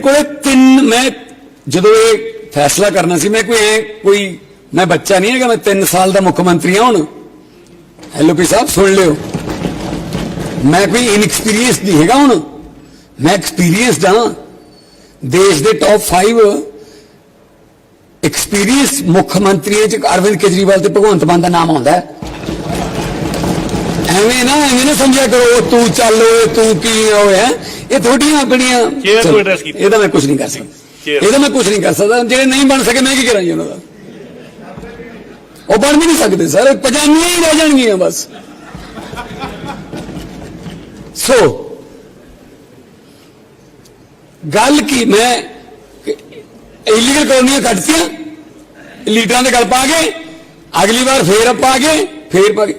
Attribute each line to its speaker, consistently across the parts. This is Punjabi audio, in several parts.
Speaker 1: ਕੋਲੇ ਤਿੰਨ, ਮੈਂ ਜਦੋਂ ਇਹ ਫੈਸਲਾ ਕਰਨਾ ਸੀ, ਮੈਂ ਕੋਈ ਐ ਕੋਈ, ਮੈਂ ਬੱਚਾ ਨਹੀਂ ਹੈਗਾ, ਮੈਂ 3 ਸਾਲ ਦਾ ਮੁੱਖ ਮੰਤਰੀ ਹਾਂ ਹੁਣ। ਐਲਓਪੀ ਸਾਹਿਬ, ਸੁਣ ਲਿਓ। ਮੈਂ ਕੋਈ ਇਨਐਕਸਪੀਰੀਅੰਸ ਨਹੀਂ ਹੈਗਾ ਹੁਣ। ਮੈਂ ਐਕਸਪੀਰੀਅੰਸਡ ਹਾਂ। ਦੇਸ਼ ਦੇ ਟੌਪ 5 ਐਕਸਪੀਰੀਅੰਸ ਮੁੱਖ ਮੰਤਰੀਆਂ ਚ ਅਰਵਿੰਦ ਕੇਜਰੀਵਾਲ ਤੇ ਭਗਵੰਤ ਮਾਨ ਦਾ ਨਾਮ ਆਉਂਦਾ ਹੈ। ਐਵੇਂ ਨਾ ਐਵੇਂ ਨਾ ਸਮਝਿਆ ਕਰੋ ਤੂੰ ਚੱਲ ਓਏ ਤੂੰ ਕੀ ਹੋਇਆ ਇਹ ਥੋੜੀਆਂ ਆਪਣੀਆਂ।
Speaker 2: ਕੀਤਾ।
Speaker 1: ਇਹਦਾ ਮੈਂ ਕੁਝ ਨਹੀਂ ਕਰ ਸਕਦਾ। ਇਹਦਾ ਮੈਂ ਕੁਝ ਨਹੀਂ ਕਰ ਸਕਦਾ। ਜਿਹੜੇ ਨਹੀਂ ਬਣ ਸਕੇ ਮੈਂ ਕੀ ਕਰਾਂ ਜੀ ਉਹਨਾਂ ਦਾ? ਉਹ ਬਣ ਵੀ ਨਹੀਂ ਸਕਦੇ ਸਰ। ਪਜਾਨੀਆਂ ਹੀ ਰਹਿ ਜਾਣਗੀਆਂ ਬਸ। ਸੋ ਗੱਲ ਕੀ ਮੈਂ ਇਲੀਗਲ ਕਲੋਨੀਆਂ ਕੱਟਤੀਆਂ ਲੀਡਰਾਂ ਦੇ ਗੱਲ ਪਾ ਕੇ ਅਗਲੀ ਵਾਰ ਫੇਰ ਪਾ ਕੇ ਫੇਰ ਪਾ ਕੇ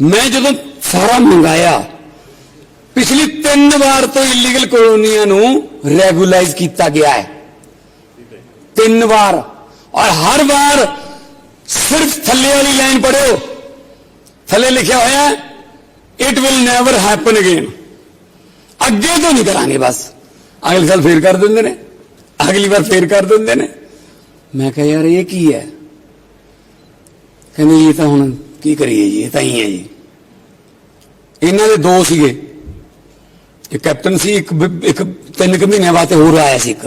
Speaker 1: ਮੈਂ ਜਦੋਂ ਸਾਰਾ ਮੰਗਾਇਆ, ਪਿਛਲੀ ਤਿੰਨ ਵਾਰ ਤੋਂ ਇਲੀਗਲ ਕਲੋਨੀਆਂ ਨੂੰ ਰੈਗੂਲਾਈਜ਼ ਕੀਤਾ ਗਿਆ ਹੈ। ਤਿੰਨ ਵਾਰ। ਔਰ ਹਰ ਵਾਰ ਸਿਰਫ ਥੱਲੇ ਵਾਲੀ ਲਾਈਨ ਪੜਿਓ ਥੱਲੇ ਲਿਖਿਆ ਹੋਇਆ ਹੈ it will never happen again ਅੱਗੇ ਤੋਂ ਨਹੀਂ ਕਰਾਂਗੇ ਬਸ। ਅਗਲੇ ਸਾਲ ਫੇਰ ਕਰ ਦਿੰਦੇ ਨੇ। ਅਗਲੀ ਵਾਰ ਫੇਰ ਕਰ ਦਿੰਦੇ ਨੇ। ਮੈਂ ਕਿਹਾ, ਯਾਰ, ਇਹ ਕੀ ਹੈ? ਕਹਿੰਦੇ, ਇਹ ਤਾਂ ਹੁਣ ਕੀ ਕਰੀਏ ਜੀ? ਇਹ ਤਾਂ ਹੀ ਹੈ ਜੀ। ਇਹਨਾਂ ਦੇ ਦੋ ਸੀਗੇ। ਇੱਕ ਕੈਪਟਨ ਸੀ, ਇੱਕ ਇੱਕ ਤਿੰਨ ਕੁ ਮਹੀਨਿਆਂ ਬਾਅਦ ਹੋਰ ਆਇਆ ਸੀ ਇੱਕ।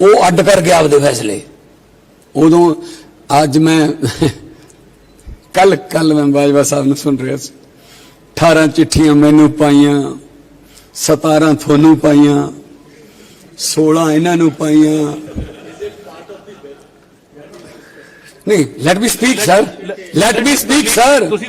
Speaker 1: ਉਹ ਅੱਡ ਕਰ ਗਿਆ ਆਪਦੇ ਫੈਸਲੇ। ਉਦੋਂ ਅੱਜ ਮੈਂ ਕੱਲ ਕੱਲ ਮੈਂ ਬਾਜਵਾ ਸਾਹਿਬ ਨੂੰ ਸੁਣ ਰਿਹਾ ਸੀ। 18 ਚਿੱਠੀਆਂ ਮੈਨੂੰ ਪਾਈਆਂ 17 ਤੁਹਾਨੂੰ ਪਾਈਆਂ 16 ਇਹਨਾਂ ਨੂੰ ਪਾਈਆਂ। ਨਹੀਂ let me speak sir let me speak sir
Speaker 2: ਤੁਸੀਂ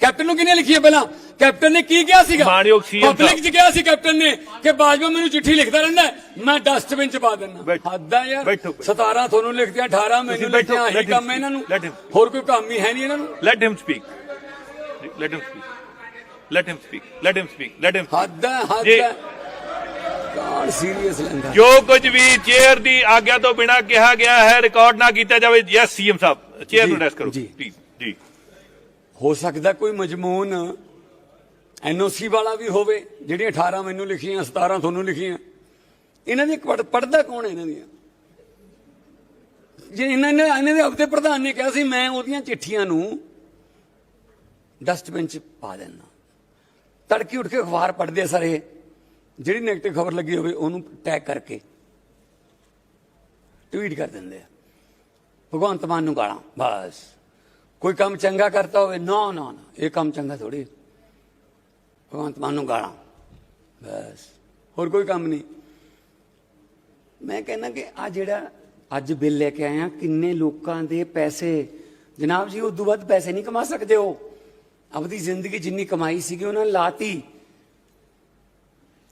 Speaker 1: ਕੈਪਟਨ ਨੂੰ ਕਿੰਨੀਆਂ ਲਿਖੀਆਂ ਪਹਿਲਾਂ? ਕੈਪਟਨ ਨੇ ਕੀ ਕਿਹਾ ਸੀਗਾ। ਪਬਲਿਕ 'ਚ ਕਿਹਾ ਸੀ ਕੈਪਟਨ ਨੇ ਕਿ ਬਾਜਵਾ ਮੈਨੂੰ ਚਿੱਠੀ ਲਿਖਦਾ ਰਹਿੰਦਾ ਹੈ, ਮੈਂ ਡਸਟਬਿਨ 'ਚ ਪਾ ਦਿੰਦਾ। ਹੱਦ ਯਾਰ।
Speaker 2: ਬੈਠੋ।
Speaker 1: 17 ਤੁਹਾਨੂੰ ਲਿਖਦਿਆਂ 18 ਮੈਨੂੰ ਲਿਖਦਿਆਂ ਆਹੀ ਕੰਮ ਹੈ ਇਹਨਾਂ ਨੂੰ। ਹੋਰ ਕੋਈ ਕੰਮ ਹੀ ਹੈ ਨਹੀਂ ਇਹਨਾਂ ਨੂੰ?
Speaker 2: Let him speak let him speak let him speak let him speak let him
Speaker 1: ਹੱਦ ਹੈ ਹੱਦ
Speaker 2: ਜੀ।
Speaker 1: ਹੈ ਕੌਣ ਸੀਰੀਅਸ ਲੈਂਦਾ?
Speaker 2: ਜੋ ਕੁਝ ਵੀ ਚੇਅਰ ਦੀ ਆਗਿਆ ਤੋਂ ਬਿਨਾ ਕਿਹਾ ਗਿਆ ਹੈ ਰਿਕਾਰਡ ਨਾ ਕੀਤਾ ਜਾਵੇ। ਯੈਸ ਸੀਐਮ ਸਾਹਿਬ ਚੇਅਰ ਨੂੰ ਰੈਸ ਕਰੋ।
Speaker 1: ਜੀ।
Speaker 2: ਜੀ।
Speaker 1: ਹੋ ਸਕਦਾ ਕੋਈ ਮਜਮੂਨ ਐਨਓਸੀ ਵਾਲਾ ਵੀ ਹੋਵੇ, ਜਿਹੜੀਆਂ 18 ਮੈਨੂੰ ਲਿਖੀਆਂ 17 ਤੁਹਾਨੂੰ ਲਿਖੀਆਂ। ਇਹਨਾਂ ਦੀ ਪੜਦਾ ਕੌਣ ਹੈ ਇਹਨਾਂ ਦੀਆਂ? ਜੇ ਇਹਨਾਂ ਨੇ, ਇਹਨਾਂ ਦੇ ਆਪਦੇ ਪ੍ਰਧਾਨ ਨੇ ਕਿਹਾ ਸੀ, ਮੈਂ ਉਹਦੀਆਂ ਚਿੱਠੀਆਂ ਨੂੰ ਡਸਟਬਿਨ 'ਚ ਪਾ ਦੇਣਾ ਤੜਕੇ ਉੱਠ ਕੇ ਅਖਬਾਰ ਪੜ੍ਹਦੇ ਆ ਸਾਰੇ। ਜਿਹੜੀ ਨੈਗੇਟਿਵ ਖਬਰ ਲੱਗੀ ਹੋਵੇ, ਉਹਨੂੰ ਟੈਗ ਕਰਕੇ ਟਵੀਟ ਕਰ ਦਿੰਦੇ ਆ। ਭਗਵੰਤ ਮਾਨ ਨੂੰ ਗਾਲਾਂ, ਬਸ। ਕੋਈ ਕੰਮ ਚੰਗਾ ਕਰਤਾ ਹੋਵੇ, ਨਾ ਨਾ ਨਾ, ਇਹ ਕੰਮ ਚੰਗਾ ਥੋੜੀ ਭਗਵੰਤ ਮਾਨ ਨੂੰ ਗਾਲਾਂ। ਬਸ, ਹੋਰ ਕੋਈ ਕੰਮ ਨਹੀਂ। ਮੈਂ ਕਹਿੰਦਾ ਕਿ ਆ ਜਿਹੜਾ ਅੱਜ ਬਿੱਲ ਲੈ ਕੇ ਆਇਆ ਕਿੰਨੇ ਲੋਕਾਂ ਦੇ ਪੈਸੇ, ਜਨਾਬ ਜੀ, ਉਦੋਂ ਵੱਧ ਪੈਸੇ ਨਹੀਂ ਕਮਾ ਸਕਦੇ ਹੋ ਆਪਣੀ ਜ਼ਿੰਦਗੀ ਜਿੰਨੀ ਕਮਾਈ ਸੀਗੀ, ਉਹਨਾਂ ਨੇ ਲਾਤੀ।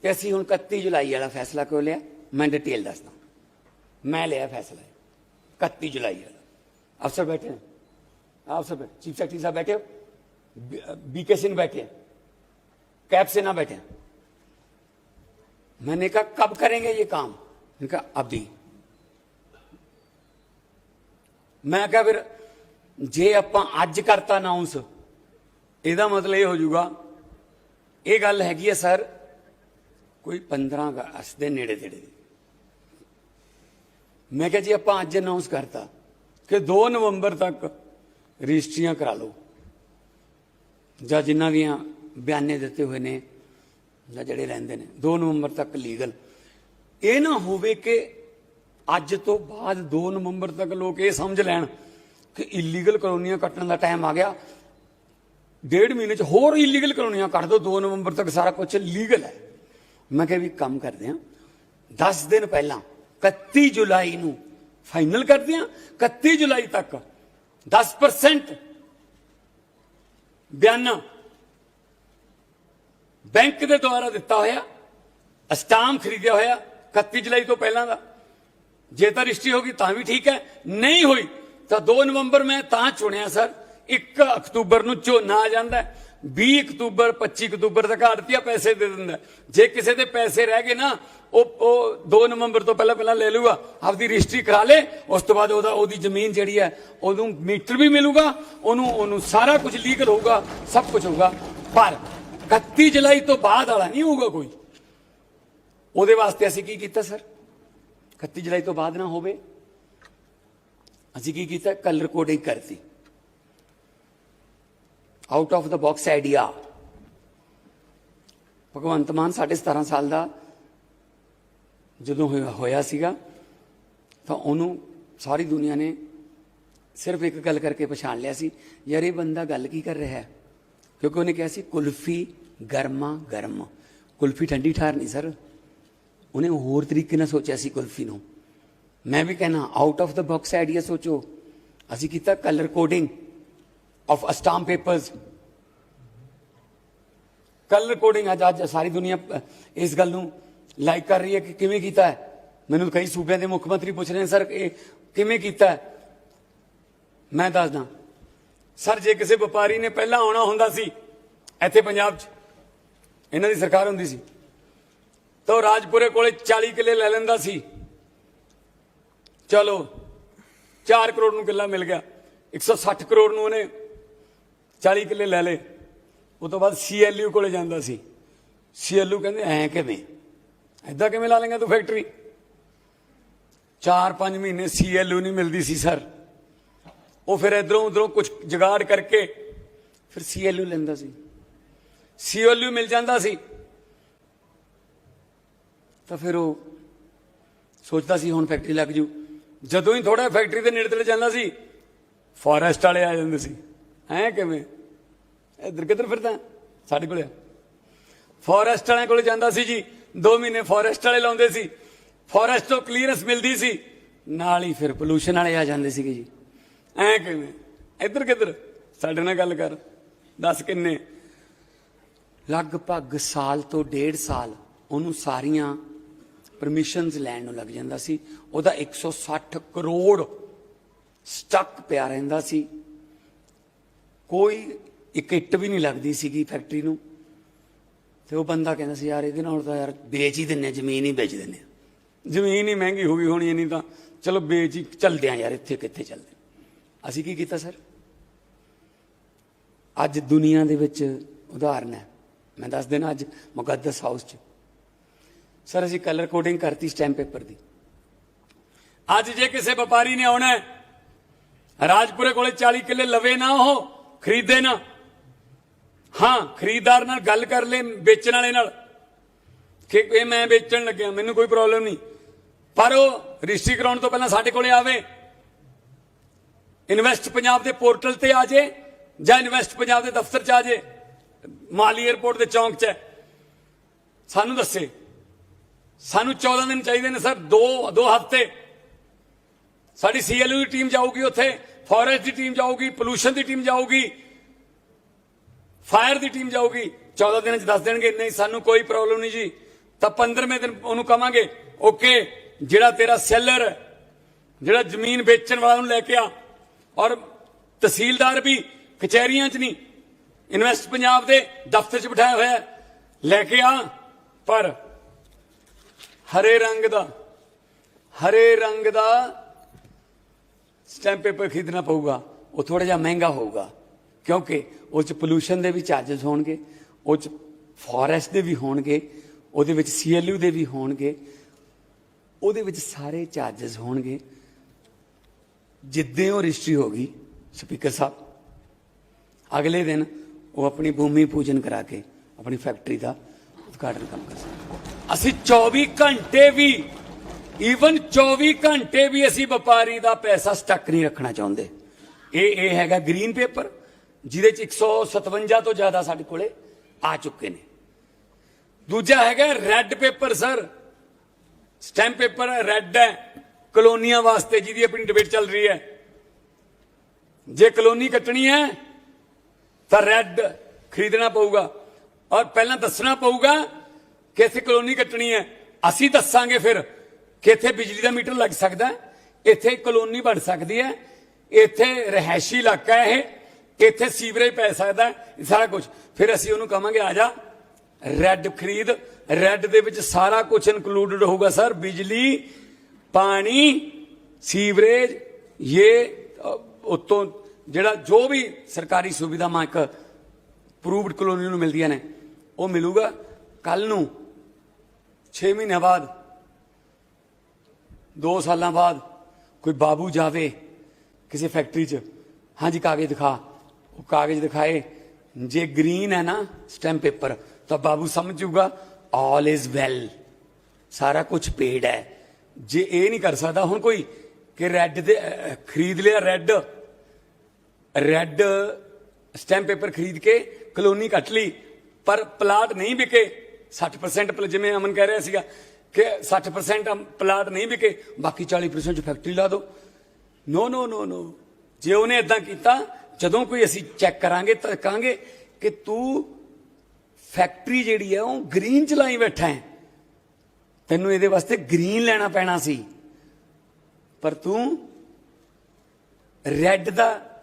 Speaker 1: ਤੇ ਅਸੀਂ ਹੁਣ 31 ਜੁਲਾਈ ਵਾਲਾ ਫੈਸਲਾ ਕਿਉਂ ਲਿਆ? ਮੈਂ ਡਿਟੇਲ ਦੱਸਦਾ। ਮੈਂ ਲਿਆ ਫੈਸਲਾ। 31 ਜੁਲਾਈ ਵਾਲਾ। ਅਫਸਰ ਬੈਠੇ ਨੇ। आप सब चीफ सेक्रेटरी साहब बैठे हो बीके सिंह बैठे हैं कैब से ना बैठे हैं। मैंने कहा कब करेंगे ये काम मैंने कहा अभी ਮੈਂ ਕਿਹਾ ਫਿਰ ਜੇ ਆਪਾਂ ਅੱਜ ਕਰਤਾ ਅਨਾਉਂਸ ਇਹਦਾ ਮਤਲਬ ਇਹ ਹੋ ਜਾਊਗਾ ਇਹ ਗੱਲ ਹੈਗੀ ਹੈ ਸਰ ਕੋਈ 15 ਅਗਸਤ ਦੇ ਨੇੜੇ ਤੇੜੇ ਦੀ ਮੈਂ ਕਿਹਾ ਜੀ ਆਪਾਂ ਅੱਜ ਅਨਾਉਂਸ ਕਰਤਾ ਕਿ 2 ਨਵੰਬਰ ਤੱਕ ਰਜਿਸਟਰੀਆਂ ਕਰਾ ਲਓ। ਜਾਂ ਜਿਨ੍ਹਾਂ ਦੀਆਂ ਬਿਆਨੇ ਦਿੱਤੇ ਹੋਏ ਨੇ ਜਾਂ ਜਿਹੜੇ ਰਹਿੰਦੇ ਨੇ। 2 ਨਵੰਬਰ ਤੱਕ ਲੀਗਲ। ਇਹ ਨਾ ਹੋਵੇ ਕਿ ਅੱਜ ਤੋਂ ਬਾਅਦ 2 ਨਵੰਬਰ ਤੱਕ ਲੋਕ ਇਹ ਸਮਝ ਲੈਣ ਕਿ ਇਲੀਗਲ ਕਲੋਨੀਆਂ ਕੱਟਣ ਦਾ ਟਾਈਮ ਆ ਗਿਆ। ਡੇਢ ਮਹੀਨੇ ਚ ਹੋਰ ਇਲੀਗਲ ਕਲੋਨੀਆਂ ਕੱਟ ਦੋ 2 ਨਵੰਬਰ ਤੱਕ ਸਾਰਾ ਕੁਝ ਲੀਗਲ ਹੈ। ਮੈਂ ਕਿਹਾ ਵੀ ਕੰਮ ਕਰਦੇ ਹਾਂ। 10 ਦਿਨ ਪਹਿਲਾਂ 31 ਜੁਲਾਈ ਨੂੰ ਫਾਈਨਲ ਕਰਦੇ ਹਾਂ। 31 ਜੁਲਾਈ ਤੱਕ 10% ਬਿਆਨਾ ਬੈਂਕ ਦੇ ਦੁਆਰਾ ਦਿੱਤਾ ਹੋਇਆ ਅਸਟਾਮ ਖਰੀਦਿਆ ਹੋਇਆ 31 ਜੁਲਾਈ ਤੋਂ ਪਹਿਲਾਂ ਦਾ ਜੇ ਤਾਂ ਰਜਿਸਟਰੀ ਹੋਗੀ ਤਾਂ ਵੀ ਠੀਕ ਹੈ ਨਹੀਂ ਹੋਈ ਤਾਂ 2 ਨਵੰਬਰ ਮੈਂ ਤਾਂ ਚੁਣਿਆ ਸਰ 1 ਅਕਤੂਬਰ ਨੂੰ ਝੋਨਾ ਆ ਜਾਂਦਾ ਹੈ। 20 ਅਕਤੂਬਰ 25 ਅਕਤੂਬਰ ਤੱਕ ਆੜਤੀਆ ਪੈਸੇ ਦੇ ਦਿੰਦਾ ਜੇ ਕਿਸੇ ਦੇ ਪੈਸੇ ਰਹਿ ਗਏ ਨਾ ਉਹ ਉਹ 2 ਨਵੰਬਰ ਤੋਂ ਪਹਿਲਾਂ ਪਹਿਲਾਂ ਲੈ ਲੂਗਾ, ਆਪਦੀ ਰਜਿਸਟਰੀ ਕਰਾ ਲੇ, ਉਸ ਤੋਂ ਬਾਅਦ ਉਹਦਾ ਉਹਦੀ ਜ਼ਮੀਨ ਜਿਹੜੀ ਹੈ, ਉਹਨੂੰ ਮੀਟਰ ਵੀ ਮਿਲੂਗਾ, ਉਹਨੂੰ ਉਹਨੂੰ ਸਾਰਾ ਕੁਝ ਲੀਗਲ ਹੋਊਗਾ, ਸਭ ਕੁਝ ਹੋਊਗਾ। ਪਰ 31 ਜੁਲਾਈ ਤੋਂ ਬਾਅਦ ਵਾਲਾ ਨਹੀਂ ਹੋਊਗਾ ਕੋਈ। ਉਹਦੇ ਵਾਸਤੇ ਅਸੀਂ ਕੀ ਕੀਤਾ, ਸਰ? 31 ਜੁਲਾਈ ਤੋਂ ਬਾਅਦ ਨਾ ਹੋਵੇ। ਅਸੀਂ ਕੀ ਕੀਤਾ ਕਲਰ ਕੋਡਿੰਗ ਕਰਤੀ। Out of the box idea Bhagwant Mann ਸਾਢੇ 17 ਸਾਲ ਦਾ ਜਦੋਂ ਹੋਇਆ ਹੋਇਆ ਸੀਗਾ, ਤਾਂ ਉਹਨੂੰ ਸਾਰੀ ਦੁਨੀਆ ਨੇ ਸਿਰਫ ਇੱਕ ਗੱਲ ਕਰਕੇ ਪਛਾਣ ਲਿਆ ਸੀ, ਯਾਰ ਇਹ ਬੰਦਾ ਗੱਲ ਕੀ ਕਰ ਰਿਹਾ ਹੈ? ਕਿਉਂਕਿ ਉਹਨੇ ਕਿਹਾ ਸੀ, ਕੁਲਫੀ ਗਰਮਾ ਗਰਮ। ਕੁਲਫੀ ਠੰਡੀ ਠਾਰ ਨਹੀਂ, ਸਰ। ਉਹਨੇ ਹੋਰ ਤਰੀਕੇ ਨਾਲ ਸੋਚਿਆ ਸੀ ਕੁਲਫੀ ਨੂੰ। ਮੈਂ ਵੀ ਕਹਿਣਾ out of the box idea ਸੋਚੋ। ਅਸੀਂ ਕੀਤਾ ਕਲਰ ਕੋਡਿੰਗ ਆਫ ਅਸਟਾਮ ਪੇਪਰਸ ਕਲਰ ਕੋਡਿੰਗ ਅੱਜ ਅੱਜ ਸਾਰੀ ਦੁਨੀਆ ਇਸ ਗੱਲ ਨੂੰ ਲਾਈਕ ਕਰ ਰਹੀ ਹੈ ਕਿ ਕਿਵੇਂ ਕੀਤਾ ਹੈ? ਮੈਨੂੰ ਕਈ ਸੂਬਿਆਂ ਦੇ ਮੁੱਖ ਮੰਤਰੀ ਪੁੱਛ ਰਹੇ ਨੇ, ਸਰ, ਇਹ ਕਿਵੇਂ ਕੀਤਾ ਹੈ? ਮੈਂ ਦੱਸਦਾ, ਸਰ, ਜੇ ਕਿਸੇ ਵਪਾਰੀ ਨੇ ਪਹਿਲਾਂ ਆਉਣਾ ਹੁੰਦਾ ਸੀ, ਇੱਥੇ ਪੰਜਾਬ 'ਚ, ਇਹਨਾਂ ਦੀ ਸਰਕਾਰ ਹੁੰਦੀ ਸੀ, ਤਾਂ ਉਹ ਰਾਜਪੁਰੇ ਕੋਲੇ 40 ਕਿੱਲੇ ਲੈ ਲੈਂਦਾ ਸੀ। ਚਲੋ 4 ਕਰੋੜ ਨੂੰ ਕਿੱਲਾ ਮਿਲ ਗਿਆ 160 ਕਰੋੜ ਨੂੰ ਉਹਨੇ 40 ਕਿੱਲੇ ਲੈ ਲਏ। ਉਹ ਤੋਂ ਬਾਅਦ ਸੀਐਲਯੂ ਕੋਲੇ ਜਾਂਦਾ ਸੀ। ਸੀਐਲਯੂ ਕਹਿੰਦੇ, ਐ ਕਿਵੇਂ? ਐਦਾਂ ਕਿਵੇਂ ਲਾ ਲੇਗਾ ਤੂੰ ਫੈਕਟਰੀ 4-5 ਮਹੀਨੇ ਸੀਐਲਯੂ ਨਹੀਂ ਮਿਲਦੀ ਸੀ ਸਰ ਉਹ ਫਿਰ ਇਧਰੋਂ ਉਧਰੋਂ ਕੁਝ ਜਗਾੜ ਕਰਕੇ ਫਿਰ ਸੀਐਲਯੂ ਲੈਂਦਾ ਸੀ। ਸੀਐਲਯੂ ਮਿਲ ਜਾਂਦਾ ਸੀ। ਤਾਂ ਫਿਰ ਉਹ ਸੋਚਦਾ ਸੀ ਹੁਣ ਫੈਕਟਰੀ ਲੱਗ ਜੂ। ਜਦੋਂ ਹੀ ਥੋੜਾ ਫੈਕਟਰੀ ਦੇ ਨੇੜੇ ਤੇੜੇ ਜਾਂਦਾ ਸੀ ਫੋਰੈਸਟ ਵਾਲੇ ਆ ਜਾਂਦੇ ਸੀ। ਐ ਕਿਵੇਂ? ਇੱਧਰ ਕਿੱਧਰ ਫਿਰਦਾ? ਸਾਡੇ ਕੋਲੇ ਫੋਰੈਸਟ ਵਾਲਿਆਂ ਕੋਲੇ ਜਾਂਦਾ ਸੀ ਜੀ। 2 ਮਹੀਨੇ ਫੋਰੈਸਟ ਵਾਲੇ ਲਾਉਂਦੇ ਸੀ। ਫੋਰੈਸਟ ਤੋਂ ਕਲੀਅਰੈਂਸ ਮਿਲਦੀ ਸੀ। ਨਾਲ ਹੀ ਫਿਰ ਪੋਲੂਸ਼ਨ ਵਾਲੇ ਆ ਜਾਂਦੇ ਸੀਗੇ ਜੀ। ਐ ਕਿਵੇਂ? ਇੱਧਰ ਕਿੱਧਰ? ਸਾਡੇ ਨਾਲ ਗੱਲ ਕਰ। ਦੱਸ ਕਿੰਨੇ? ਲਗਭਗ ਸਾਲ ਤੋਂ ਡੇਢ ਸਾਲ ਉਹਨੂੰ ਸਾਰੀਆਂ ਪਰਮਿਸ਼ਨਸ ਲੈਣ ਨੂੰ ਲੱਗ ਜਾਂਦਾ ਸੀ। ਉਹਦਾ 160 ਕਰੋੜ ਸਟਕ ਪਿਆ ਰਹਿੰਦਾ ਸੀ। ਕੋਈ ਇੱਕ ਇੱਟ ਵੀ ਨਹੀਂ ਲੱਗਦੀ ਸੀਗੀ ਫੈਕਟਰੀ ਨੂੰ। ਤੇ ਉਹ ਬੰਦਾ ਕਹਿੰਦਾ ਸੀ, ਯਾਰ ਇਹਦੇ ਨਾਲ ਤਾਂ ਯਾਰ ਵੇਚ ਹੀ ਦਿੰਨੇ ਜ਼ਮੀਨ ਹੀ ਵੇਚ ਦਿੰਨੇ ਜ਼ਮੀਨ ਹੀ ਮਹਿੰਗੀ ਹੋ ਗਈ ਹੋਣੀ ਨਹੀਂ ਤਾਂ। ਚਲੋ ਵੇਚ ਹੀ ਚੱਲਦੇ ਆ ਯਾਰ, ਇੱਥੇ ਕਿੱਥੇ ਚੱਲਦੇ। ਅਸੀਂ ਕੀ ਕੀਤਾ ਸਰ? ਅੱਜ ਦੁਨੀਆ ਦੇ ਵਿੱਚ ਉਦਾਹਰਨ ਹੈ। ਮੈਂ ਦੱਸ ਦੇਣਾ ਅੱਜ ਮੁਕੱਦਸ ਹਾਊਸ 'ਚ। ਸਰ, ਅਸੀਂ ਕਲਰ ਕੋਡਿੰਗ ਕਰਤੀ ਸਟੈਂਪ ਪੇਪਰ ਦੀ। ਅੱਜ ਜੇ ਕਿਸੇ ਵਪਾਰੀ ਨੇ ਆਉਣਾ ਹੈ, ਰਾਜਪੁਰੇ ਕੋਲੇ 40 ਕਿੱਲੇ ਲਵੇ ਨਾ ਉਹ, ਖਰੀਦੇ ਨਾ। ਹਾਂ, ਖਰੀਦਦਾਰ ਨਾਲ ਗੱਲ ਕਰ ਲੈ, ਵੇਚਣ ਵਾਲੇ ਨਾਲ। ਕਿ ਇਹ ਮੈਂ ਵੇਚਣ ਲੱਗਿਆ, ਮੈਨੂੰ ਕੋਈ ਪ੍ਰੋਬਲਮ ਨਹੀਂ। ਪਰ ਉਹ ਰਜਿਸਟਰੀ ਕਰਾਉਣ ਤੋਂ ਪਹਿਲਾਂ ਸਾਡੇ ਕੋਲੇ ਆਵੇ। ਇਨਵੈਸਟ ਪੰਜਾਬ ਦੇ ਪੋਰਟਲ ਤੇ ਆ ਜੇ, ਜਾਂ ਇਨਵੈਸਟ ਪੰਜਾਬ ਦੇ ਦਫ਼ਤਰ ਚ ਆ ਜੇ। ਮਾਲੀ 에ਅਰਪੋਰਟ ਦੇ ਚੌਂਕ 'ਚ ਹੈ। ਸਾਨੂੰ ਦੱਸੇ। ਸਾਨੂੰ 14 ਦਿਨ ਚਾਹੀਦੇ ਨੇ, ਸਰ। ਦੋ ਦੋ ਹਫ਼ਤੇ। ਸਾਡੀ ਸੀਐਲਯੂ ਦੀ ਟੀਮ ਜਾਊਗੀ ਉੱਥੇ ਫੋਰੈਸਟ ਦੀ ਟੀਮ ਜਾਊਗੀ ਪੋਲੂਸ਼ਨ ਦੀ ਟੀਮ ਜਾਊਗੀ। ਫਾਇਰ ਦੀ ਟੀਮ ਜਾਊਗੀ 14 ਦਿਨਾਂ ਚ ਦੱਸ ਦੇਣਗੇ, ਨਹੀਂ, ਸਾਨੂੰ ਕੋਈ ਪ੍ਰੋਬਲਮ ਨਹੀਂ ਜੀ। ਤਾਂ 15ਵੇਂ ਦਿਨ ਉਹਨੂੰ ਕਵਾਂਗੇ, ਓਕੇ, ਜਿਹੜਾ ਤੇਰਾ ਸੈਲਰ, ਜਿਹੜਾ ਜ਼ਮੀਨ ਵੇਚਣ ਵਾਲਾ ਨੂੰ ਲੈ ਕੇ ਆ। ਔਰ ਤਹਿਸੀਲਦਾਰ ਵੀ ਕਚਹਿਰੀਆਂ 'ਚ ਨਹੀਂ, ਇਨਵੈਸਟ ਪੰਜਾਬ ਦੇ ਦਫ਼ਤਰ 'ਚ ਬਿਠਾਇਆ ਹੋਇਆ ਲੈ ਕੇ ਆ। ਪਰ ਹਰੇ ਰੰਗ ਦਾ, ਹਰੇ ਰੰਗ ਦਾ ਸਟੈਂਪ ਪੇਪਰ ਖਰੀਦਣਾ ਪਊਗਾ, ਉਹ ਥੋੜਾ ਜਿਹਾ ਮਹਿੰਗਾ ਹੋਊਗਾ। ਕਿਉਂਕਿ ਉਹ ਚ ਪੋਲੂਸ਼ਨ ਦੇ ਵੀ ਚਾਰजेस ਹੋਣਗੇ, ਉਹ ਚ ਫੋਰੈਸਟ ਦੇ ਵੀ ਹੋਣਗੇ, ਉਹਦੇ ਵਿੱਚ ਸੀਐਲਯੂ ਦੇ ਵੀ ਹੋਣਗੇ, ਉਹਦੇ ਵਿੱਚ ਸਾਰੇ ਚਾਰजेस ਹੋਣਗੇ। ਜਿੱਦੇ ਉਹ ਰਜਿਸਟਰੀ ਹੋ ਗਈ, ਸਪੀਕਰ ਸਾਹਿਬ, ਅਗਲੇ ਦਿਨ ਉਹ ਆਪਣੀ ਭੂਮੀ ਪੂਜਨ ਕਰਾ ਕੇ ਆਪਣੀ ਫੈਕਟਰੀ ਦਾ ਉਦਘਾਟਨ ਕੰਮ ਕਰ ਸਕਦੇ ਅਸੀਂ 24 ਘੰਟੇ ਵੀ ਈਵਨ 24 ਘੰਟੇ ਵੀ ਅਸੀਂ ਵਪਾਰੀ ਦਾ ਪੈਸਾ ਸਟੱਕ ਨਹੀਂ ਰੱਖਣਾ ਚਾਹੁੰਦੇ। ਇਹ ਇਹ ਹੈਗਾ ਗ੍ਰੀਨ ਪੇਪਰ ਜਿਹਦੇ ਚ 157 ਤੋਂ ਜ਼ਿਆਦਾ ਸਾਡੇ ਕੋਲੇ ਆ ਚੁੱਕੇ ਨੇ। ਦੂਜਾ ਹੈਗਾ red paper, sir. Stamp paper red ਹੈ। ਕਲੋਨੀਆਂ ਵਾਸਤੇ ਜਿਹਦੀ ਆਪਣੀ ਡਿਬੇਟ ਚੱਲ ਰਹੀ ਹੈ। ਜੇ ਕਲੋਨੀ ਕੱਟਣੀ ਹੈ, ਤਾਂ ਰੈੱਡ ਖਰੀਦਣਾ ਪਊਗਾ। ਔਰ ਪਹਿਲਾਂ ਦੱਸਣਾ ਪਊਗਾ ਕਿ ਇੱਥੇ ਕਲੋਨੀ ਕੱਟਣੀ ਹੈ। ਅਸੀਂ ਦੱਸਾਂਗੇ ਫਿਰ ਕਿ ਇੱਥੇ ਬਿਜਲੀ ਦਾ ਮੀਟਰ ਲੱਗ ਸਕਦਾ ਇੱਥੇ ਕਲੋਨੀ ਬਣ ਸਕਦੀ ਹੈ। ਇੱਥੇ ਰਹਿائشੀ ਇਲਾਕਾ ਹੈ ਇਹ। ਇੱਥੇ ਸੀਵਰੇਜ ਪੈ ਸਕਦਾ ਸਾਰਾ ਕੁਝ ਫਿਰ ਅਸੀਂ ਉਹਨੂੰ ਕਹਾਂਗੇ ਆ ਜਾ ਰੈੱਡ ਖਰੀਦ। ਰੈੱਡ ਦੇ ਵਿੱਚ ਸਾਰਾ ਕੁਝ ਇਨਕਲੂਡਡ ਹੋਊਗਾ ਸਰ। ਬਿਜਲੀ ਪਾਣੀ ਸੀਵਰੇਜ ਇਹ ਅ, ਉੱਤੋਂ ਜਿਹੜਾ ਜੋ ਵੀ ਸਰਕਾਰੀ ਸੁਵਿਧਾਵਾਂ ਇੱਕ ਪ੍ਰੂਵਡ ਕਲੋਨੀ ਨੂੰ ਮਿਲਦੀਆਂ ਨੇ ਉਹ ਮਿਲੂਗਾ। ਕੱਲ ਨੂੰ 6 ਮਹੀਨਿਆਂ ਬਾਅਦ 2 ਸਾਲਾਂ ਬਾਅਦ ਕੋਈ ਬਾਬੂ ਜਾਵੇ ਕਿਸੇ ਫੈਕਟਰੀ 'ਚ। ਹਾਂਜੀ ਕਾਗਜ਼ ਦਿਖਾ। ਉਹ ਕਾਗਜ਼ ਦਿਖਾਏ। ਜੇ ਗ੍ਰੀਨ ਹੈ ਨਾ, ਸਟੈਂਪ ਪੇਪਰ, ਤਾਂ ਬਾਬੂ ਸਮਝੂਗਾ ਆਲ ਇਜ਼ ਵੈਲ ਸਾਰਾ ਕੁਝ ਪੇਡ ਹੈ। ਜੇ ਇਹ ਨਹੀਂ ਕਰ ਸਕਦਾ, ਹੁਣ ਕੋਈ ਕਿ ਰੈੱਡ ਦੇ ਖਰੀਦ ਲਿਆ ਰੈੱਡ ਰੈੱਡ ਸਟੈਂਪ ਪੇਪਰ ਖਰੀਦ ਕੇ ਕਲੋਨੀ ਕੱਟ ਲਈ, ਪਰ ਪਲਾਟ ਨਹੀਂ ਵਿਕੇ। 60% ਪਲ, ਜਿਵੇਂ ਅਮਨ ਕਹਿ ਰਿਹਾ ਸੀਗਾ ਕਿ 60% ਪਲਾਟ ਨਹੀਂ ਵਿਕੇ, ਬਾਕੀ 40% ਚ ਫੈਕਟਰੀ ਲਾ ਦਿਓ ਨੋ ਨੋ ਨੋ ਨੋ ਜੇ ਉਹਨੇ ਇਦਾਂ ਕੀਤਾ ਜਦੋਂ ਕੋਈ ਅਸੀਂ ਚੈੱਕ ਕਰਾਂਗੇ ਤਾਂ ਕਹਾਂਗੇ ਕਿ ਤੂੰ ਫੈਕਟਰੀ ਜਿਹੜੀ ਹੈ ਉਹ ਗ੍ਰੀਨ ਚ ਲਾਈ ਬੈਠਾ ਹੈ। ਤੈਨੂੰ ਇਹਦੇ ਵਾਸਤੇ ਗ੍ਰੀਨ ਲੈਣਾ ਪੈਣਾ ਸੀ। ਪਰ ਤੂੰ ਰੈੱਡ ਦਾ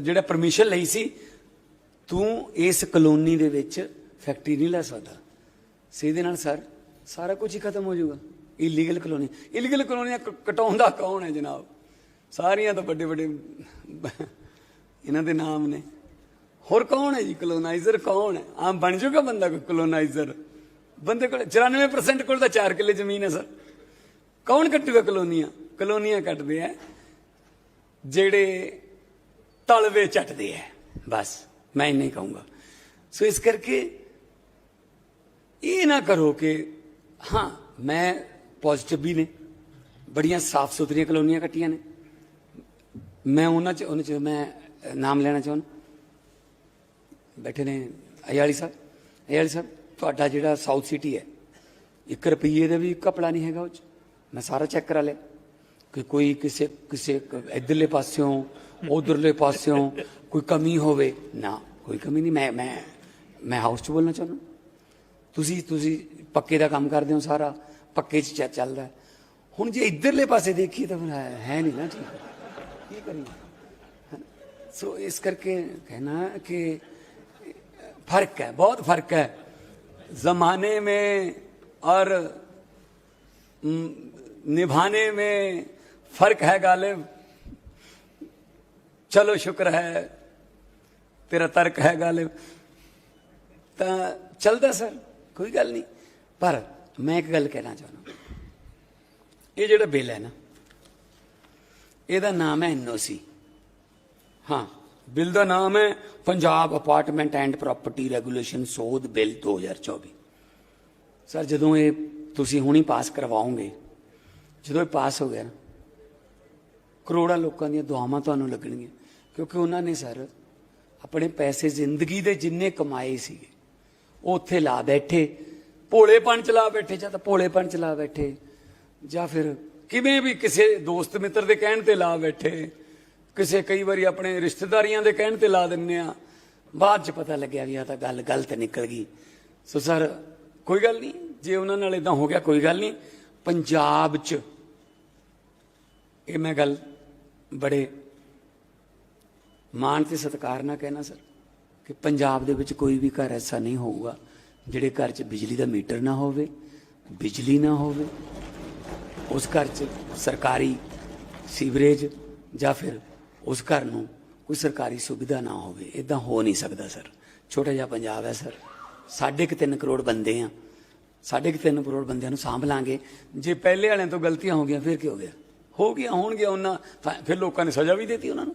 Speaker 1: ਜਿਹੜਾ ਪਰਮਿਸ਼ਨ ਲਈ ਸੀ, ਤੂੰ ਇਸ ਕਲੋਨੀ ਦੇ ਵਿੱਚ ਫੈਕਟਰੀ ਨਹੀਂ ਲੈ ਸਕਦਾ। ਸਿੱਧੇ ਨਾਲ ਸਰ, ਸਾਰਾ ਕੁਝ ਹੀ ਖਤਮ ਹੋ ਜਾਊਗਾ। Illegal colony. ਇਲੀਗਲ ਕਲੋਨੀਆਂ ਕ- ਕਟਾਉਂਦਾ ਕੌਣ ਹੈ ਜਨਾਬ? ਸਾਰੀਆਂ ਤਾਂ ਵੱਡੇ ਵੱਡੇ ਇਹਨਾਂ ਦੇ ਨਾਮ ਨੇ। ਹੋਰ ਕੌਣ ਹੈ ਜੀ? ਕਲੋਨਾਈਜ਼ਰ ਕੌਣ ਹੈ? ਆਮ ਬਣ ਜਾਊਗਾ ਬੰਦਾ ਕੋਈ ਕਲੋਨਾਈਜ਼ਰ? ਬੰਦੇ ਕੋਲ 94% ਕੋਲ ਤਾਂ 4 ਕਿੱਲੇ ਜ਼ਮੀਨ ਹੈ ਸਰ। ਕੌਣ ਕੱਟੂਗਾ ਕਲੋਨੀਆਂ? ਕਲੋਨੀਆਂ ਕੱਟਦੇ ਆ, ਜਿਹੜੇ ਤਲਵੇ ਚੱਟਦੇ ਆ। ਬਸ, ਮੈਂ ਇੰਨਾ ਹੀ ਕਹੂੰਗਾ। ਸੋ ਇਸ ਕਰਕੇ ਇਹ ਨਾ ਕਰੋ ਕਿ, ਹਾਂ, ਮੈਂ ਪੋਜ਼ਿਟਿਵ ਵੀ ਨੇ। ਬੜੀਆਂ ਸਾਫ਼ ਸੁਥਰੀਆਂ ਕਲੋਨੀਆਂ ਕੱਟੀਆਂ ਨੇ। ਮੈਂ ਉਹਨਾਂ ਚ ਉਹਨਾਂ ਚ, ਮੈਂ ਨਾਮ ਲੈਣਾ ਚਾਹੁੰਦਾ ਬੈਠੇ ਨੇ ਅਯਾਲੀ ਸਾਹਿਬ। ਅਯਾਲੀ ਸਾਹਿਬ, ਤੁਹਾਡਾ ਜਿਹੜਾ ਸਾਊਥ ਸਿਟੀ ਹੈ 1 ਰੁਪਈਏ ਦਾ ਵੀ ਕਪੜਾ ਨਹੀਂ ਹੈਗਾ ਉਹ ਚ। ਮੈਂ ਸਾਰਾ ਚੈੱਕ ਕਰਾ ਲਿਆ। ਕਿ ਕੋਈ ਕਿਸੇ ਕਿਸੇ ਕ- ਇੱਧਰਲੇ ਪਾਸਿਓਂ, ਉਧਰਲੇ ਪਾਸਿਓਂ ਕੋਈ ਕਮੀ ਹੋਵੇ। ਨਾ, ਕੋਈ ਕਮੀ ਨਹੀਂ। ਮੈਂ ਮੈਂ ਮੈਂ ਹਾਊਸ ਚ ਬੋਲਣਾ ਚਾਹੁੰਦਾ। ਤੁਸੀਂ ਤੁਸੀਂ ਪੱਕੇ ਦਾ ਕੰਮ ਕਰਦੇ ਹੋ ਸਾਰਾ। ਪੱਕੇ ਚ ਚ- ਚੱਲਦਾ। ਹੁਣ ਜੇ ਇੱਧਰਲੇ ਪਾਸੇ ਦੇਖੀਏ ਤਾਂ ਫਿਰ ਹੈ ਹੈ ਨਹੀਂ ਨਾ ਠੀਕ। ਕੀ ਕਰੀਏ? ਸੋ ਇਸ ਕਰਕੇ कहना कि फर्क है बहुत फर्क है जमाने में और हम्म, निभाने में फर्क है गालिब चलो शुक्र है तेरा तर्क है गालिब ਤਾਂ ਚੱਲਦਾ ਸਰ ਕੋਈ ਗੱਲ ਨਹੀਂ ਪਰ ਮੈਂ ਇੱਕ ਗੱਲ ਕਹਿਣਾ ਚਾਹੁੰਦਾ ਇਹ ਜਿਹੜਾ ਬਿੱਲ ਹੈ ਨਾ ਇਹਦਾ ਨਾਮ ਹੈ ਐਨਓਸੀ ਹਾਂ, ਬਿੱਲ ਦਾ ਨਾਮ ਹੈ Punjab apartment and property regulation ਸੋਧ ਬਿੱਲ 2024 ਸਰ ਜਦੋਂ ਇਹ ਤੁਸੀਂ ਹੁਣੀ ਪਾਸ ਕਰਵਾਓਗੇ, ਜਦੋਂ ਇਹ ਪਾਸ ਹੋ ਗਿਆ ਨਾ, ਕਰੋੜਾਂ ਲੋਕਾਂ ਦੀਆਂ ਦੁਆਵਾਂ ਤੁਹਾਨੂੰ ਲੱਗਣਗੀਆਂ। ਕਿਉਂਕਿ ਉਹਨਾਂ ਨੇ ਸਰ ਆਪਣੇ ਪੈਸੇ ਜ਼ਿੰਦਗੀ ਦੇ ਜਿੰਨੇ ਕਮਾਏ ਸੀਗੇ, ਉਹ ਉੱਥੇ ਲਾ ਬੈਠੇ, ਭੋਲੇਪਣ ਚ ਲਾ ਬੈਠੇ, ਜਾਂ ਤਾਂ ਭੋਲੇਪਣ ਚ ਲਾ ਬੈਠੇ, ਜਾਂ ਫਿਰ ਕਿਵੇਂ ਵੀ ਕਿਸੇ ਦੋਸਤ ਮਿੱਤਰ ਦੇ ਕਹਿਣ ਤੇ ਲਾ ਬੈਠੇ ਕਿਸੇ ਕਈ ਵਾਰੀ ਆਪਣੇ ਰਿਸ਼ਤੇਦਾਰੀਆਂ ਦੇ ਕਹਿਣ ਤੇ ਲਾ ਦਿੰਨੇ ਆ। ਬਾਅਦ ਚ ਪਤਾ ਲੱਗਿਆ ਵੀ ਆ ਤਾਂ ਗੱਲ ਗਲਤ ਨਿਕਲ ਗਈ। ਸੋ ਸਰ, ਕੋਈ ਗੱਲ ਨਹੀਂ। ਜੇ ਉਹਨਾਂ ਨਾਲ ਇਦਾਂ ਹੋ ਗਿਆ, ਕੋਈ ਗੱਲ ਨਹੀਂ। ਪੰਜਾਬ ਚ ਇਹ ਮੈਂ ਗੱਲ ਬੜੇ ਮਾਣ ਤੇ ਸਤਿਕਾਰ ਨਾਲ ਕਹਿਣਾ ਸਰ, ਕਿ ਪੰਜਾਬ ਦੇ ਵਿੱਚ ਕੋਈ ਵੀ ਘਰ ਐਸਾ ਨਹੀਂ ਹੋਊਗਾ ਜਿਹੜੇ ਘਰ 'ਚ ਬਿਜਲੀ ਦਾ ਮੀਟਰ ਨਾ ਹੋਵੇ, ਬਿਜਲੀ ਨਾ ਹੋਵੇ। ਉਸ ਘਰ 'ਚ ਸਰਕਾਰੀ ਸੀਵਰੇਜ ਜਾਂ ਫਿਰ ਉਸ ਘਰ ਨੂੰ ਕੋਈ ਸਰਕਾਰੀ ਸੁਵਿਧਾ ਨਾ ਹੋਵੇ। ਇਦਾਂ ਹੋ ਨਹੀਂ ਸਕਦਾ, ਸਰ। ਛੋਟਾ ਜਿਹਾ ਪੰਜਾਬ ਹੈ, ਸਰ। ਸਾਢੇ ਕੁ ਤਿੰਨ ਕਰੋੜ ਬੰਦੇ ਆ। ਸਾਢੇ ਕੁ ਤਿੰਨ ਕਰੋੜ ਬੰਦਿਆਂ ਨੂੰ ਸਾਂਭ ਲਾਂਗੇ। ਜੇ ਪਹਿਲੇ ਵਾਲਿਆਂ ਤੋਂ ਗਲਤੀਆਂ ਹੋ ਗਈਆਂ, ਫਿਰ ਕੀ ਹੋ ਗਿਆ? ਹੋ ਗਿਆ ਹੋਣਗੀਆਂ ਉਹਨਾਂ। ਫਿਰ ਲੋਕਾਂ ਨੇ ਸਜ਼ਾ ਵੀ ਦਿੱਤੀ ਉਹਨਾਂ ਨੂੰ।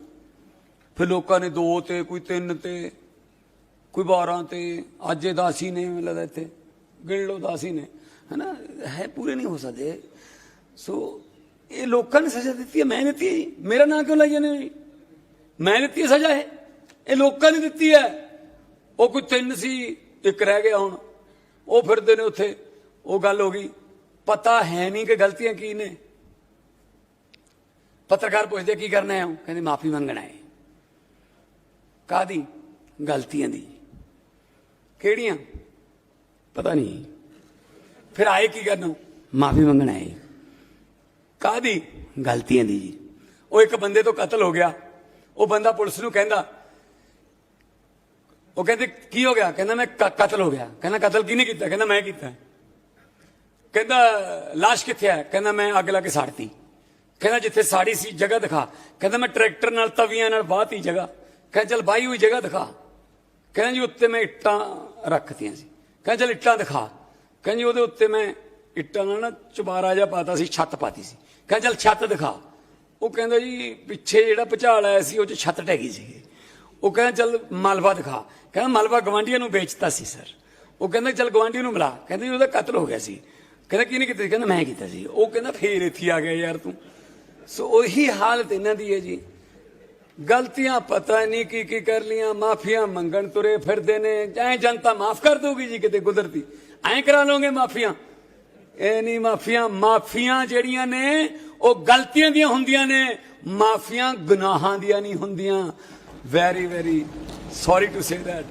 Speaker 1: ਫਿਰ ਲੋਕਾਂ ਨੇ ਦੋ ਤੇ, ਕੋਈ ਤਿੰਨ ਤੇ, ਕੋਈ 12 ਤੇ। ਅੱਜ ਇਹ ਦਾਸੀ ਨੇ, ਮੈਨੂੰ ਲੱਗਦਾ ਇੱਥੇ। ਗਿਣ ਲਓ, ਦਾਸੀ ਨੇ। ਹਨਾ? ਹੈ, ਪੂਰੇ ਨਹੀਂ ਹੋ ਸਕਦੇ। ਸੋ ਇਹ ਲੋਕਾਂ ਨੇ ਸਜ਼ਾ ਦਿੱਤੀ ਹੈ, ਮੈਂ ਦਿੱਤੀ ਹੈ ਜੀ। ਮੇਰਾ ਨਾਂ ਕਿਉਂ ਲਾਈ ਜਾਂਦੇ ਮੈਂ ਦਿੱਤੀ ਸਜ਼ਾ ਇਹ। ਇਹ ਲੋਕਾਂ ਨੇ ਦਿੱਤੀ ਹੈ। ਉਹ ਕੋਈ ਤਿੰਨ ਸੀ, ਇੱਕ ਰਹਿ ਗਿਆ ਹੁਣ। ਉਹ ਫਿਰਦੇ ਨੇ ਉੱਥੇ। ਉਹ ਗੱਲ ਹੋ ਗਈ। ਪਤਾ ਹੈ ਨਹੀਂ ਕਿ ਗਲਤੀਆਂ ਕੀ ਨੇ। ਪੱਤਰਕਾਰ ਪੁੱਛਦੇ, ਕੀ ਕਰਨਾ ਹੈ? ਕਹਿੰਦੇ, ਮਾਫੀ ਮੰਗਣਾ ਹੈ। ਕਾਦੀ ਗਲਤੀਆਂ ਦੀ। ਕਿਹੜੀਆਂ? ਪਤਾ ਨਹੀਂ। ਫਿਰ ਆਏ ਕੀ ਕਰਨ? ਮਾਫੀ ਮੰਗਣਾ ਹੈ। ਕਾਦੀ ਗਲਤੀਆਂ ਦੀ ਜੀ। ਉਹ ਇੱਕ ਬੰਦੇ ਤੋਂ ਕਤਲ ਹੋ ਗਿਆ। ਉਹ ਬੰਦਾ ਪੁਲਿਸ ਨੂੰ ਕਹਿੰਦਾ, ਉਹ ਕਹਿੰਦੇ, ਕੀ ਹੋ ਗਿਆ? ਕਹਿੰਦਾ, ਮੈਂ ਕ- ਕਤਲ ਹੋ ਗਿਆ। ਕਹਿੰਦਾ, ਕਤਲ ਕਿਹਨੇ ਕੀਤਾ? ਕਹਿੰਦਾ, ਮੈਂ ਕੀਤਾ। ਕਹਿੰਦਾ লাশ ਕਿੱਥੇ ਹੈ? ਕਹਿੰਦਾ, ਮੈਂ ਅੱਗ ਲਾ ਕੇ ਸਾੜਤੀ। ਕਹਿੰਦਾ, ਜਿੱਥੇ ਸਾੜੀ ਸੀ, ਜਗ੍ਹਾ ਦਿਖਾ। ਕਹਿੰਦਾ, ਮੈਂ ਟਰੈਕਟਰ ਨਾਲ, ਤਵੀਆਂ ਨਾਲ ਬਾਹਤੀ ਜਗ੍ਹਾ। ਕਹਿੰਦਾ, ਚਲ ਬਾਈ ਹੋਈ ਜਗ੍ਹਾ ਦਿਖਾ। ਕਹਿੰਦਾ ਜੀ, ਉੱਤੇ ਮੈਂ ਇੱਟਾਂ ਰੱਖਤੀਆਂ ਸੀ। ਕਹਿੰਦਾ, ਚਲ ਇੱਟਾਂ ਦਿਖਾ। ਕਹਿੰਦਾ ਜੀ, ਉਹਦੇ ਉੱਤੇ ਮੈਂ ਇੱਟਾਂ ਨਾਲ ਨਾ ਚੁਬਾਰਾ ਜਿਹਾ ਪਾਤਾ ਸੀ, ਛੱਤ ਪਾਤੀ ਸੀ। ਕਹਿੰਦਾ, ਚਲ ਛੱਤ ਦਿਖਾ। ਉਹ ਕਹਿੰਦਾ ਜੀ ਪਿੱਛੇ ਜਿਹੜਾ ਭੁਚਾਲ ਆਇਆ ਸੀ, ਉਹ ਚ ਛੱਤ ਢਹਿ ਗਈ ਸੀ ਉਹ ਕਹਿੰਦਾ, ਚੱਲ ਮਲਵਾ ਦਿਖਾ। ਕਹਿੰਦਾ ਮਲਵਾ ਗਵਾਂਢੀਆਂ ਨੂੰ ਵੇਚਤਾ ਸੀ, ਸਰ। ਉਹ ਕਹਿੰਦਾ, ਚੱਲ ਗਵਾਂਢੀ ਨੂੰ ਮਿਲਾ। ਕਹਿੰਦਾ ਜੀ, ਉਹਦਾ ਕਤਲ ਹੋ ਗਿਆ ਸੀ। ਕਹਿੰਦਾ, ਕਿਹਨੇ ਕੀਤਾ ਸੀ? ਕਹਿੰਦਾ, ਮੈਂ ਕੀਤਾ ਸੀ। ਉਹ ਕਹਿੰਦਾ, ਫੇਰ ਇੱਥੇ ਆ ਗਿਆ ਯਾਰ ਤੂੰ। ਸੋ ਉਹੀ ਹਾਲਤ ਇਹਨਾਂ ਦੀ ਹੈ ਜੀ। ਗਲਤੀਆਂ ਪਤਾ ਨਹੀਂ ਕੀ ਕੀ ਕਰ ਲੀਆਂ ਮਾਫੀਆਂ ਮੰਗਣ ਤੁਰੇ ਫਿਰਦੇ ਨੇ। ਐ ਜਨਤਾ ਮਾਫ ਕਰ ਦੋਗੀ ਜੀ ਕਿਤੇ ਕੁਦਰਤੀ। ਐਂ ਕਰਾ ਲਓਗੇ ਮਾਫੀਆਂ। ਇਹ ਨਹੀਂ ਮਾਫੀਆਂ ਮਾਫੀਆਂ ਜਿਹੜੀਆਂ ਨੇ, ਉਹ ਗਲਤੀਆਂ ਦੀਆਂ ਹੁੰਦੀਆਂ ਨੇ। ਮਾਫੀਆਂ ਗੁਨਾਹਾਂ ਦੀਆਂ ਨਹੀਂ ਹੁੰਦੀਆਂ। Very very sorry to say that